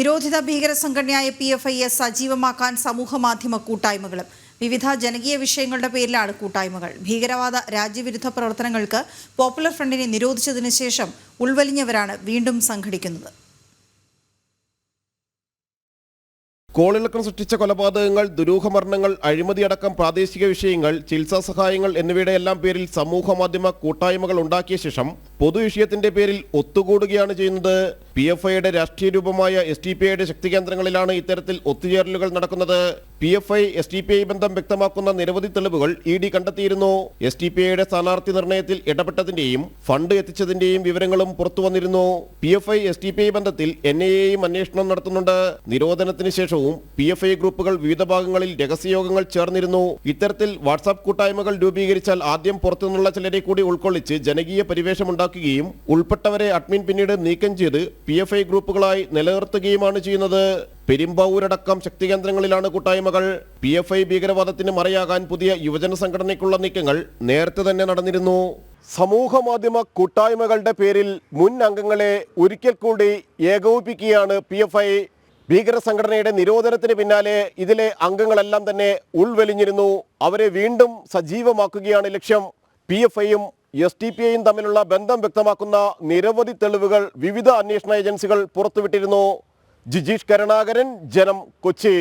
നിരോധിത ഭീകര സംഘടനയായ പി എഫ് ഐയെ സജീവമാക്കാൻ സമൂഹ മാധ്യമ കൂട്ടായ്മകളും വിവിധ ജനകീയ വിഷയങ്ങളുടെ പേരിലാണ് കൂട്ടായ്മകൾ. ഭീകരവാദ രാജ്യവിരുദ്ധ പ്രവർത്തനങ്ങൾക്ക് പോപ്പുലർ ഫ്രണ്ടിനെ നിരോധിച്ചതിനു ശേഷം ഉൾവലിഞ്ഞവരാണ് വീണ്ടും സംഘടിക്കുന്നത്. കോളിളക്കം സൃഷ്ടിച്ച കൊലപാതകങ്ങൾ ദുരൂഹമരണങ്ങൾ അഴിമതിയടക്കം പ്രാദേശിക വിഷയങ്ങൾ ചികിത്സാ സഹായങ്ങൾ എന്നിവയുടെ എല്ലാം പേരിൽ സമൂഹ മാധ്യമ കൂട്ടായ്മകൾ ഉണ്ടാക്കിയ ശേഷം പൊതു വിഷയത്തിന്റെ പേരിൽ ഒത്തുകൂടുകയാണ് ചെയ്യുന്നത്. പി എഫ് ഐയുടെ രാഷ്ട്രീയ രൂപമായ എസ് ടി പി ഐയുടെ ശക്തി കേന്ദ്രങ്ങളിലാണ് ഇത്തരത്തിൽ ഒത്തുചേരലുകൾ നടക്കുന്നത്. P F I S T P I ബന്ധം വ്യക്തമാക്കുന്ന നിരവധി തെളിവുകൾ ഇ ഡി കണ്ടെത്തിയിരുന്നു. എസ് ടി പി ഐയുടെ സ്ഥാനാർത്ഥി നിർണയത്തിൽ ഇടപെട്ടതിന്റെയും ഫണ്ട് എത്തിച്ചതിന്റെയും വിവരങ്ങളും പുറത്തു വന്നിരുന്നു. P F I S T P I ബന്ധത്തിൽ എൻ ഐ എയും അന്വേഷണം നടത്തുന്നുണ്ട്. നിരോധനത്തിന് ശേഷവും പി എഫ് ഐ ഗ്രൂപ്പുകൾ വിവിധ ഭാഗങ്ങളിൽ രഹസ്യയോഗങ്ങൾ ചേർന്നിരുന്നു. ഇത്തരത്തിൽ വാട്സാപ്പ് കൂട്ടായ്മകൾ രൂപീകരിച്ചാൽ ആദ്യം പുറത്തുനിന്നുള്ള ചിലരെ കൂടി ഉൾക്കൊള്ളിച്ച് ജനകീയ പരിവേഷമുണ്ടാക്കുകയും ഉൾപ്പെട്ടവരെ അഡ്മിൻ പിന്നീട് നീക്കം ചെയ്ത് പി എഫ് ഐ ഗ്രൂപ്പുകളായി നിലനിർത്തുകയുമാണ് ചെയ്യുന്നത്. പെരുമ്പാവൂരടക്കം ശക്തി കേന്ദ്രങ്ങളിലാണ് കൂട്ടായ്മകൾ. പി എഫ് ഐ ഭീകരവാദത്തിന് മറയാകാൻ പുതിയ യുവജന സംഘടനയ്ക്കുള്ള നീക്കങ്ങൾ നേരത്തെ തന്നെ നടന്നിരുന്നു. സമൂഹ മാധ്യമ കൂട്ടായ്മകളുടെ പേരിൽ മുൻ അംഗങ്ങളെ ഒരിക്കൽ കൂടി ഏകോപിപ്പിക്കുകയാണ് പി എഫ് ഐ ഭീകര സംഘടനയുടെ നിരോധനത്തിന് പിന്നാലെ ഇതിലെ അംഗങ്ങളെല്ലാം തന്നെ ഉൾവലിഞ്ഞിരുന്നു. അവരെ വീണ്ടും സജീവമാക്കുകയാണ് ലക്ഷ്യം. പി എഫ് ഐയും എസ് ടി പി ഐയും തമ്മിലുള്ള ബന്ധം വ്യക്തമാക്കുന്ന നിരവധി തെളിവുകൾ വിവിധ അന്വേഷണ ഏജൻസികൾ പുറത്തുവിട്ടിരുന്നു. ജിജീഷ് കരുണാകരൻ ജനം കൊച്ചി.